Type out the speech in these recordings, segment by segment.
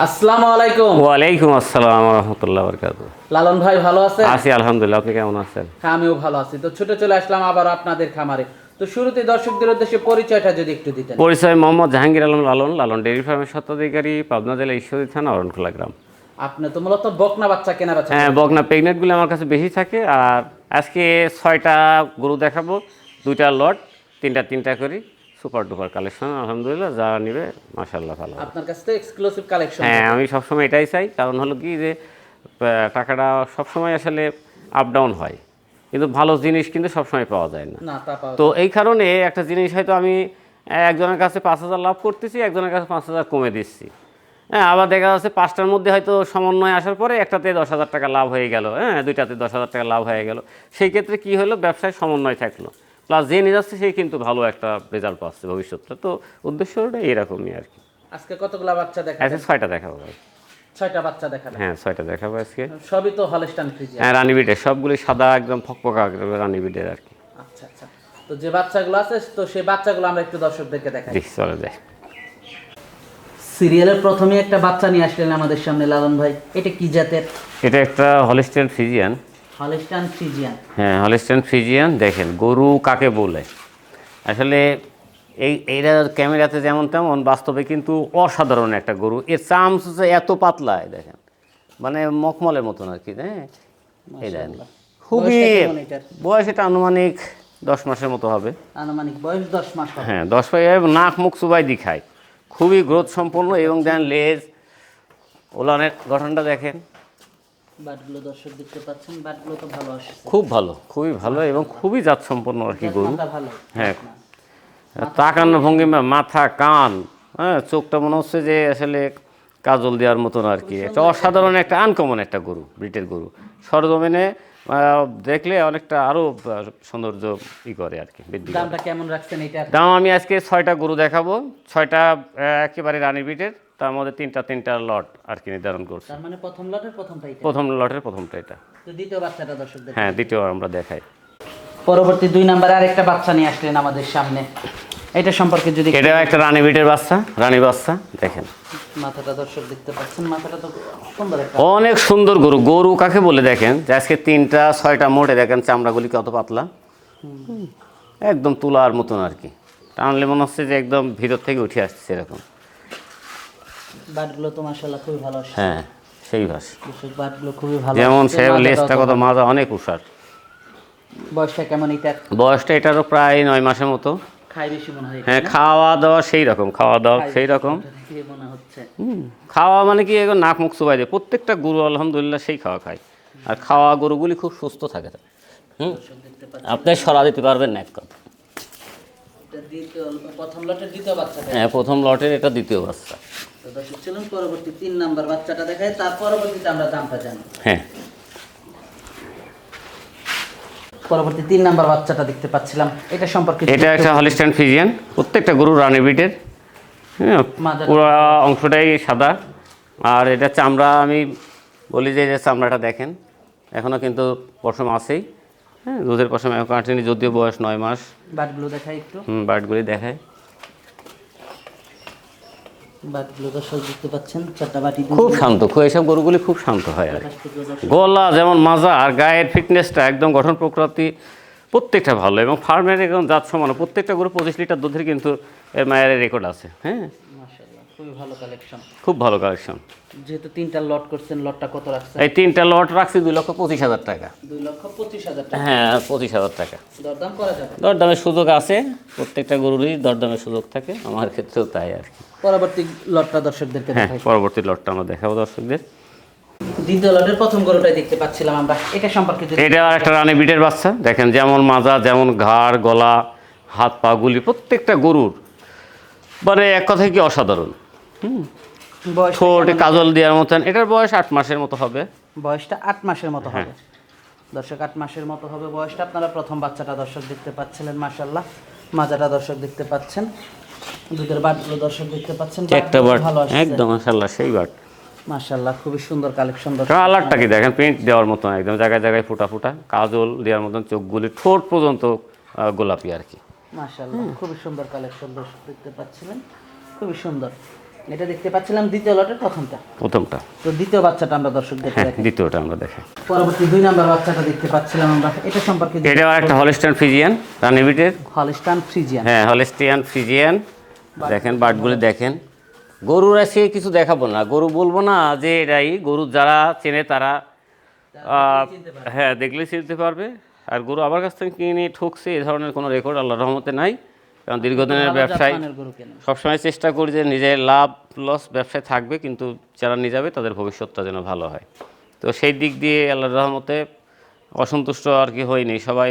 আসসালামু আলাইকুম। ওয়ালাইকুম আসসালাম রহমতুল্লাহ বরকাত লালন ভাই ভালো আছেন? আছি আলহামদুলিল্লাহ আপনি কেমন আছেন? হ্যাঁ আমিও ভালো আছি। তো ছুটে চলে আসলাম আবার আপনাদের খামারে। তো শুরুতে দর্শকদের উদ্দেশ্যে পরিচয়টা যদি একটু দিতেন। পরিচয় মোহাম্মদ জাহাঙ্গীর আলম লালন লালন ডেয়ারি ফার্মের স্বত্বাধিকারী পাবনা জেলা ঈশ্বরী থানা অরণখোলা গ্রাম। আপনি তো মূলত বকনা বাচ্চা কেনা বাচ্চা হ্যাঁ বগনা প্রেগনেন্টগুলো আমার কাছে বেশি থাকে। আর আজকে ছয়টা গরু দেখাবো দুইটা লট তিনটা তিনটা করি। সুপার ডুপার কালেকশন আলহামদুলিল্লাহ যা নিবে মাশাল্লাহ ভালো আপনার কাছে তো এক্সক্লুসিভ কালেকশন হ্যাঁ আমি সবসময় এটাই চাই কারণ হলো কি যে টাকাটা সবসময় আসলে আপ ডাউন হয়। কিন্তু ভালো জিনিস কিন্তু সবসময় পাওয়া যায় না। তো এই কারণে একটা জিনিস হয়তো আমি একজনের কাছে পাঁচ হাজার লাভ করতেছি একজনের কাছে পাঁচ হাজার কমে দিচ্ছি। হ্যাঁ আবার দেখা যাচ্ছে পাঁচটার মধ্যে হয়তো সমন্বয় আসার পরে একটাতে দশ হাজার টাকা লাভ হয়ে গেল হ্যাঁ দুইটাতে দশ হাজার টাকা লাভ হয়ে গেল। সেই ক্ষেত্রে কি হলো? ব্যবসায় সমন্বয় থাকল। প্লাস যে নিয়ে যাচ্ছে সে কিন্তু ভালো একটা রেজাল্ট পাচ্ছে ভবিষ্যৎটা। তো উদ্দেশ্য উদ্দেশ্যটা এরকমই আর কি। আজকে কতগুলা বাচ্চা দেখা আজকে ছয়টা দেখাবো ভাই। ছয়টা বাচ্চা দেখালেন হ্যাঁ ছয়টা দেখাবো আজকে। সবই তো হলস্টান ফ্রিজিয়ান হ্যাঁ রানিবিটের সবগুলি সাদা একদম ফকফকা একদম রানিবিটের আর কি। আচ্ছা আচ্ছা। তো যে বাচ্চাগুলো আছে তো সেই বাচ্চাগুলো আমরা একটু দর্শকদেরকে দেখাই। দেখি চলে যায় সিরিয়ালের প্রথমে একটা বাচ্চা নিয়ে আসলেন আমাদের সামনে লালন ভাই। এটা কি জাতের? এটা একটা হলিস্টেন ফিজিয়ান হলস্টান ফ্রিজিয়ান। হ্যাঁ হলিস্টেন ফিজিয়ান দেখেন গরু কাকে বলে? আসলে এই এইটা ক্যামেরাতে যেমন তেমন বাস্তবে কিন্তু অসাধারণ একটা গরু। এর চামচ এত পাতলা দেখেন। মানে মখমলের মতন আর কি হ্যাঁ? এই দেখেন। খুবই? বয়স এটা আনুমানিক দশ মাসের মতো হবে। আনুমানিক বয়স দশ মাস হ্যাঁ দশ পাই নাক মুখ চুবাই দি খায় খুবই গ্রোথ সম্পন্ন এবং দেন লেজ ওলানের গঠনটা দেখেন। বাটগুলো দর্শক দেখতে পাচ্ছেন বাটগুলো তো ভালো আসছে। খুব ভালো খুবই ভালো এবং খুবই জাত সম্পন্ন আর কি গরু। হ্যাঁ তাকান্ন ভঙ্গিমা মাথা কান হ্যাঁ চোখটা মনে হচ্ছে যে আসলে কাজল দেওয়ার মতন আর কি। একটা অসাধারণ একটা আনকমন একটা গরু ব্রিটের গরু। সরজমিনে দেখলে অনেকটা আরও সৌন্দর্য ই করে আর কি দামটা কেমন রাখছেন এটার দাম আমি আজকে ছয়টা গরু দেখাবো। ছয়টা একেবারে রানী ব্রিটের তার মধ্যে তিনটা তিনটা লট আর কি নির্ধারণ করছি। তার মানে প্রথম লটের প্রথমটা এটা? প্রথম লটের প্রথমটা এটা। তো দ্বিতীয় বাচ্চাটা দর্শক দেখেন হ্যাঁ দ্বিতীয় আমরা দেখাই। পরবর্তী দুই নম্বরে আরেকটা বাচ্চা নিয়ে আসলেন আমাদের সামনে। এটা সম্পর্কে যদি এটা একটা রানী বিটের বাচ্চা রানী বাচ্চা দেখেন। মাথাটা দর্শক দেখতে পাচ্ছেন মাথাটা তো সুন্দর একটা। অনেক সুন্দর গরু গরু কাকে বলে দেখেন? যে আজকে তিনটা ছয়টা মোটে দেখেন চামড়াগুলি কত পাতলা। একদম তুলার মতন আর কি। টানলে মনে হচ্ছে যে একদম ভিতর থেকে উঠে আসছে এরকম। বাটগুলো তো মাশাআল্লাহ খুবই ভালো হ্যাঁ সেই বাটগুলো খুবই ভালো যেমন সে লেজটা কত মাজা অনেক উষার বয়সটা কেমন এটার বয়সটা এটারও প্রায় নয় মাসের মতো। হয় খাওয়া দাওয়া সেই রকম খাওয়া দাওয়া সেই রকম। খাওয়া মানে কি এখন নাক মুখ চুবাই দেয়। প্রত্যেকটা গরু আলহামদুলিল্লাহ সেই খাওয়া খায়। আর খাওয়া গরুগুলি খুব সুস্থ থাকে। হুম আপনি সরা দিতে পারবেন না এক কথা প্রথম লটের দ্বিতীয় বাচ্চাটা। হ্যাঁ প্রথম লটের এটা দ্বিতীয় বাচ্চা। তো দর্শক চলুন পরবর্তী তিন নাম্বার বাচ্চাটা দেখায় তার পরবর্তীতে আমরা দামটা জানি হ্যাঁ। পরবর্তী তিন নাম্বার বাচ্চাটা দেখতে পাচ্ছিলাম এটা সম্পর্কে এটা একটা হলিস্টান ফিজিয়ান প্রত্যেকটা গরু রানি বিটের হ্যাঁ পুরো অংশটাই সাদা। আর এটা চামড়া আমি বলি যে যে চামড়াটা দেখেন এখনও কিন্তু পশম আছেই। হ্যাঁ দুধের পশম এখন কাটিনি যদিও বয়স নয় মাস। বাটগুলো দেখাই একটু। হুম, দেখায় বাটগুলো দর্শক দেখতে পাচ্ছেন চারটা বাটি খুব শান্ত খুব এইসব গরুগুলি খুব শান্ত হয় আর গলা যেমন মাজা আর গায়ের ফিটনেসটা একদম গঠন প্রকৃতি প্রত্যেকটা ভালো এবং ফার্মের একদম জাত সমান প্রত্যেকটা গরু পঁচিশ লিটার দুধের কিন্তু এর মায়ের রেকর্ড আছে হ্যাঁ। খুবই ভালো কালেকশন খুব ভালো কালেকশন যেহেতু তিনটা লট করছেন লটটা কত রাখছেন? এই তিনটা লট রাখছি দুই লক্ষ পঁচিশ হাজার টাকা। দুই লক্ষ পঁচিশ হাজার টাকা। হ্যাঁ পঁচিশ হাজার টাকা। দরদাম করা যাবে? দরদামের সুযোগ আছে প্রত্যেকটা গরুরই দরদামের সুযোগ থাকে আমার ক্ষেত্রেও তাই আর কি। পরবর্তী লটটা দর্শকদেরকে হ্যাঁ দেখাই। পরবর্তী লটটা আমরা দেখাবো দর্শকদের। দ্বিতীয় লটের প্রথম গরুটাই দেখতে পাচ্ছিলাম আমরা। এটা সম্পর্কে এটা একটা রানী বিটের বাচ্চা। দেখেন যেমন মাজা যেমন ঘাড় গলা হাত পা গুলি প্রত্যেকটা গরুর। মানে এক কথায় কি অসাধারণ? বয়স ঠোঁট কাজল দেওয়ার মতন। এটার বয়স আট মাসের মতো হবে। বয়সটা আট মাসের মতো হ্যাঁ। হবে। দর্শক আট মাসের মতো হবে বয়সটা। আপনারা প্রথম বাচ্চাটা দর্শক দেখতে পাচ্ছিলেন মাশাল্লাহ মাজাটা দর্শক দেখতে পাচ্ছেন। দুধের বাটগুলো দর্শক দেখতে পাচ্ছেন। একটা বাট একদম মাসাল্লাহ সেই বাট। মাশাল্লাহ খুবই সুন্দর কালেকশন দর্শক। কালারটা কি দেখেন? প্রিন্ট দেওয়ার মতন একদম জায়গায় জায়গায় ফুটা ফুটা। কাজল দেওয়ার মতন চোখগুলি ঠোঁট পর্যন্ত গোলাপি আর কি। মাশাল্লাহ খুবই সুন্দর কালেকশন দর্শক দেখতে পাচ্ছিলেন। খুবই সুন্দর। এটা দেখতে পাচ্ছিলাম দ্বিতীয় লটের প্রথমটা। প্রথমটা। তো দ্বিতীয় বাচ্চাটা আমরা দর্শক দেখতে হ্যাঁ দেখি দ্বিতীয়টা আমরা দেখাই। পরবর্তী দুই নাম্বার বাচ্চাটা দেখতে পাচ্ছিলাম আমরা। এটা সম্পর্কে এটা একটা হলিস্টান ফ্রিজিয়ান রানিবিটের হলিস্টান ফ্রিজিয়ান হ্যাঁ হলিস্টিয়ান ফ্রিজিয়ান দেখেন বাটগুলি দেখেন। গরুর এসে কিছু দেখাবো না। গরু বলব না যে এটাই গরু যারা চেনে তারা হ্যাঁ দেখলে চিনতে পারবে। আর গরু আমার কাছ থেকে কিনে ঠকছে এ ধরনের কোনো রেকর্ড আল্লাহ রহমতে নাই। কারণ দীর্ঘদিনের ব্যবসায় সবসময় চেষ্টা করি যে নিজের লাভ লস ব্যবসায় থাকবে কিন্তু যারা নিয়ে যাবে তাদের ভবিষ্যৎটা যেন ভালো হয়। তো সেই দিক দিয়ে আল্লাহর রহমতে অসন্তুষ্ট আর কি হয়নি। সবাই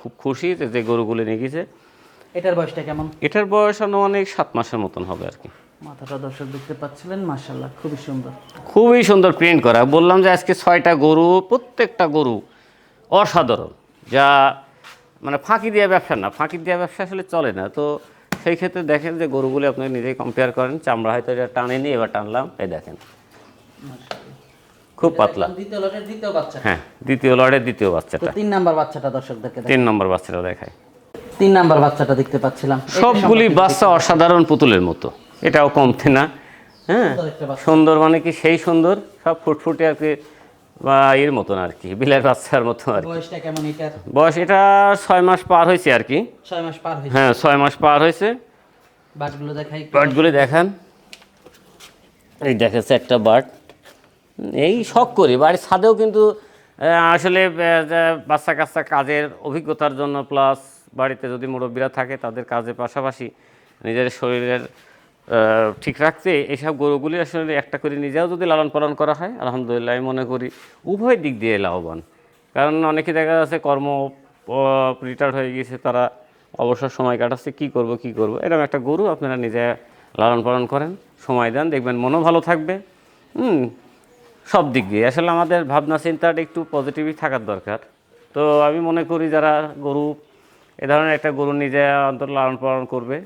খুব খুশি যে যে গরুগুলি নিয়ে গেছে। এটার বয়সটা কেমন? এটার বয়স অনেক সাত মাসের মতন হবে আর কি। মাথাটা দর্শক দেখতে পাচ্ছিলেন খুবই সুন্দর। খুবই সুন্দর প্রিন্ট করা। বললাম যে আজকে ছয়টা গরু প্রত্যেকটা গরু অসাধারণ যা মানে ফাঁকি দেওয়া ব্যবসা না ফাঁকি দেওয়া ব্যবসা আসলে চলে না। তো সেই ক্ষেত্রে দেখেন যে গরুগুলি আপনি নিজেই কম্পেয়ার করেন চামড়া হয়তো এটা টানেনি এবার টানলাম এই দেখেন। খুব পাতলা। দ্বিতীয় লটের দ্বিতীয় বাচ্চা। হ্যাঁ দ্বিতীয় লড়ের দ্বিতীয় বাচ্চাটা। তিন নম্বর বাচ্চাটা দর্শকদেরকে দেখাই। তিন নম্বর বাচ্চাটা দেখায় তিন নাম্বার বাচ্চাটা দেখতে পাচ্ছিলাম। সবগুলি বাচ্চা অসাধারণ পুতুলের মতো। এটাও কমতে না। হ্যাঁ সুন্দর মানে কি সেই সুন্দর? সব ফুটফুটে আর কি বা এর মতন আর কি বিলের বাচ্চার মতো আর কি। বয়সটা কেমন এটার? বয়স এটা ছয় মাস পার হয়েছে আর কি। ছয় মাস পার হয়েছে। হ্যাঁ ছয় মাস পার হয়েছে। বাটগুলো দেখাই। বার্ডগুলি দেখান। এই দেখেছে একটা বার্ড এই শখ করি বাড়ির ছাদেও কিন্তু আসলে বাচ্চা কাচ্চা কাজের অভিজ্ঞতার জন্য প্লাস বাড়িতে যদি মুরব্বীরা থাকে তাদের কাজের পাশাপাশি নিজের শরীরের ঠিক রাখতে এইসব গরুগুলি আসলে একটা করে নিজেও যদি লালন পালন করা হয়, আলহামদুলিল্লাহ আমি মনে করি উভয় দিক দিয়ে লাভবান। কারণ অনেকে দেখা যাচ্ছে কর্ম রিটায়ার্ড হয়ে গিয়েছে, তারা অবসর সময় কাটাচ্ছে, কি করব কি করব? এরকম একটা গরু আপনারা নিজে লালন পালন করেন, সময় দেন, দেখবেন মনও ভালো থাকবে। হুম, সব দিক দিয়ে। আসলে আমাদের ভাবনা চিন্তাটা একটু পজিটিভই থাকার দরকার। তো আমি মনে করি যারা গরু, এ ধরনের একটা গরু নিজে অন্তর লালন পালন করবে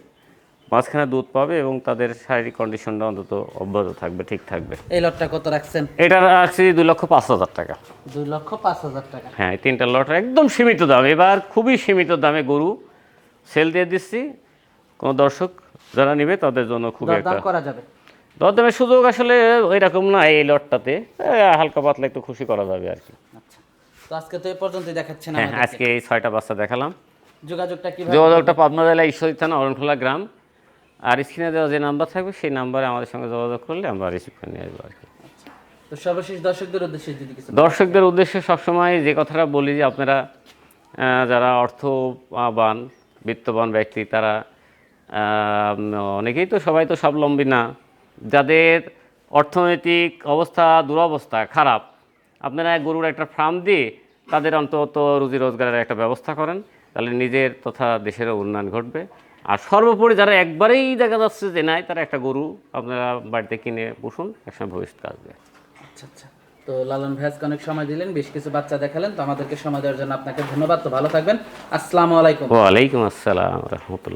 মাঝখানে দুধ পাবে এবং তাদের শারীরিক কন্ডিশনটা অন্তত অব্যাহত থাকবে ঠিক থাকবে। এই লটটা কত রাখছেন? এটা রাখছি দুই লক্ষ পাঁচ হাজার টাকা। দুই লক্ষ পাঁচ হাজার টাকা। হ্যাঁ এই তিনটা লট একদম সীমিত দাম। এবার খুবই সীমিত দামে গরু সেল দিয়ে দিচ্ছি। কোনো দর্শক যারা নেবে তাদের জন্য খুবই একটা দরদাম করা যাবে। দরদামের সুযোগ আসলে ওই রকম না এই লটটাতে। এ, হালকা পাতলা একটু খুশি করা যাবে আর কি। আচ্ছা। তো আজকে তো এই পর্যন্তই দেখাচ্ছেন হ্যাঁ আমাদেরকে। আজকে এই ছয়টা বাচ্চা দেখালাম। যোগাযোগটা কীভাবে যোগাযোগটা পাবনা জেলা ঈশ্বরী থানা অরণখোলা গ্রাম। আর স্ক্রিনে দেওয়া যে নাম্বার থাকবে সেই নাম্বারে আমাদের সঙ্গে যোগাযোগ করলে আমরা রিসিভ করে নিয়ে আসব আর কি। তো সর্বশেষ দর্শকদের উদ্দেশ্যে যদি কিছু দর্শকদের উদ্দেশ্যে সবসময় যে কথাটা বলি যে আপনারা যারা অর্থবান বিত্তবান ব্যক্তি তারা অনেকেই তো সবাই তো স্বাবলম্বী না। যাদের অর্থনৈতিক অবস্থা দুরবস্থা খারাপ আপনারা গরুর একটা ফার্ম দিয়ে তাদের অন্তত রুজি রোজগারের একটা ব্যবস্থা করেন তাহলে নিজের তথা দেশেরও উন্নয়ন ঘটবে। আর সর্বোপরি যারা একবারেই দেখা যাচ্ছে যে নাই তারা একটা গরু আপনারা বাড়িতে কিনে বসুন একসময় ভবিষ্যৎ আসবে। আচ্ছা আচ্ছা। তো লালন ভাইয়াজকে অনেক সময় দিলেন বেশ কিছু বাচ্চা দেখালেন তো আমাদেরকে সময় দেওয়ার জন্য আপনাকে ধন্যবাদ। তো ভালো থাকবেন। আসসালামু আলাইকুম। ওয়ালাইকুম আসসালাম রহমতুল্লাহ।